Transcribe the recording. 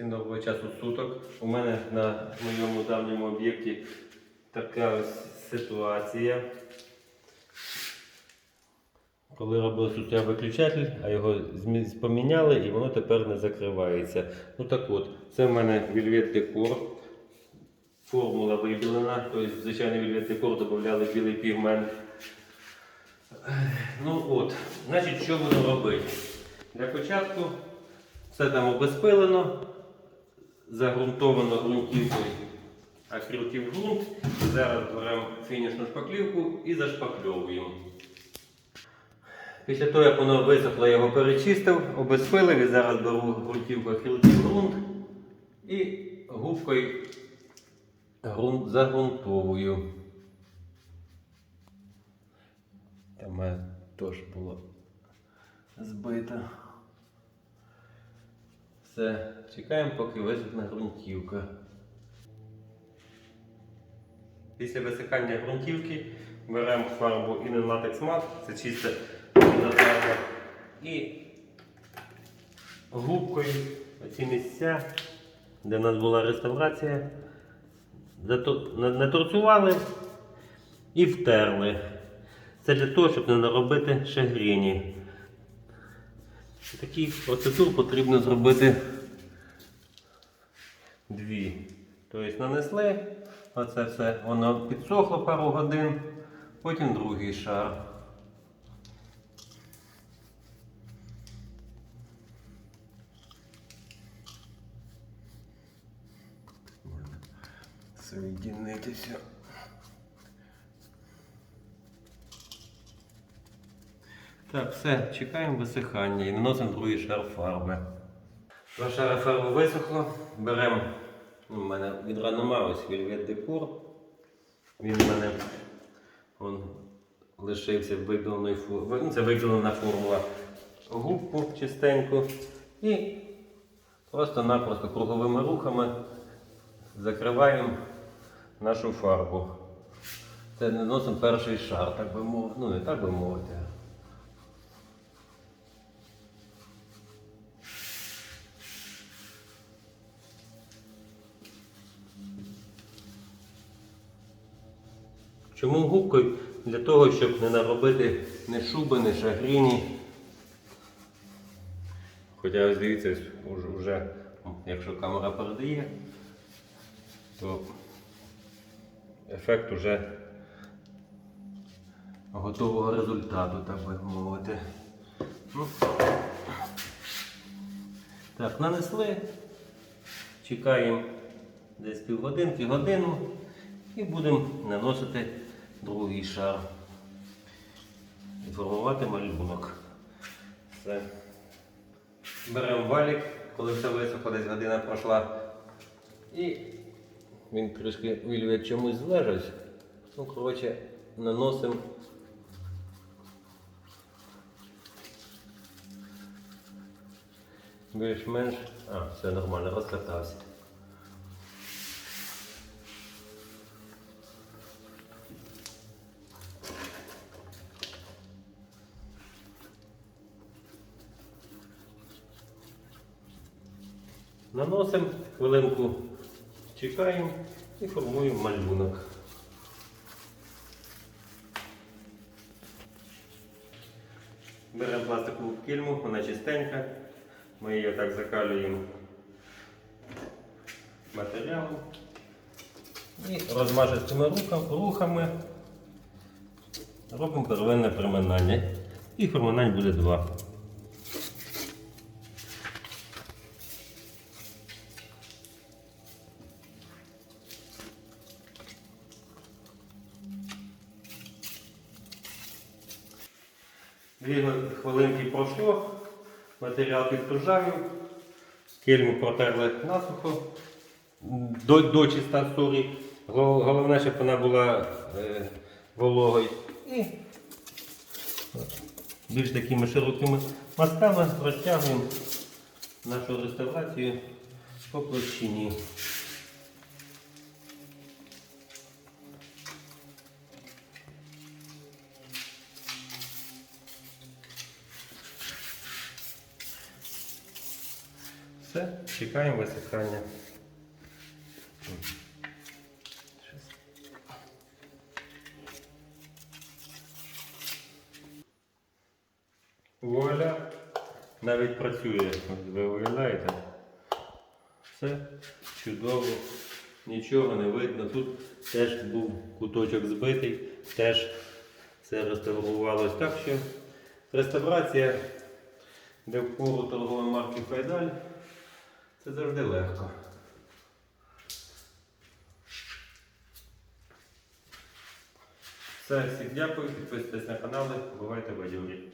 Всім доброго часу суток. У мене на моєму давньому об'єкті така ось ситуація. Коли робили тут я виключатель, а його поміняли і воно тепер не закривається. Ну так от, це в мене Velvet Decor. Формула вибілена, тобто звичайний Velvet Decor додавали білий пігмент. Ну от, значить, що будемо робити? Для початку все там обезпилено, загрунтовано ґрунтівкою акрилків ґрунт. Зараз беремо фінішну шпаклівку і зашпакльовуємо. Після того, як воно висохло, я його перечистив, обезпилив і зараз беру ґрунтівку акрилків ґрунт і губкою ґрунт загрунтовую. Там теж було збито. Все, чекаємо, поки висохне ґрунтівка. Після висихання ґрунтівки беремо фарбу Inner Latex Matte, це чисто фарба, і губкою оці місця, де в нас була реставрація, наторцювали і втерли. Це для того, щоб не наробити шагрені. Такий процедур потрібно зробити дві. Тобто нанесли, оце все, воно підсохло пару годин, потім другий шар. Соєдинитися. Так, все, чекаємо висихання і наносимо другий шар фарби. Два шари фарби висохло. Беремо. ну, У мене відра нема, ось Velvet Decor. Він у мене он, лишився вибіленої форми. Ну, це вибілена формула губку чистеньку. І просто-напросто круговими рухами закриваємо нашу фарбу. Це наносимо перший шар, так би мовити. Ну, не так би мовити. Чому губкою? Для того, щоб не наробити ні шуби, ні шагріні. Хоча ось дивіться, вже, якщо камера передає, то ефект уже готового результату, так би мовити. Ну, так, нанесли, чекаємо десь півгодинки, годину і будемо наносити другий шар і формувати малюнок. Все. Беремо валік, коли все висохло, десь година пройшла. І він трішки від чомусь залежить. Ну, коротше, наносимо. Більш-менш. А, все нормально, розкатався. Наносимо, хвилинку чекаємо і формуємо малюнок. Беремо пластикову кільму, вона чистенька. Ми її так закалюємо матеріалом. І розмажистими рухами робимо первинне приминання. І приминань буде два. Дві хвилинки пройшло, матеріал підпружавив, кельму протерли насухо, до, до чиста сорі. Головне, щоб вона була е, вологою. І більш такими широкими мазками розтягуємо нашу реставрацію по площині. Все. чекаємо висихання. Вуаля! Навіть працює, ви уявляєте? Все чудово, нічого не видно. Тут теж був куточок збитий, теж все реставрувалось. Так що реставрація, де торгової марки Файдаль, це завжди легко. Все, всім дякую, підписуйтесь на канали, бувайте бадьорі.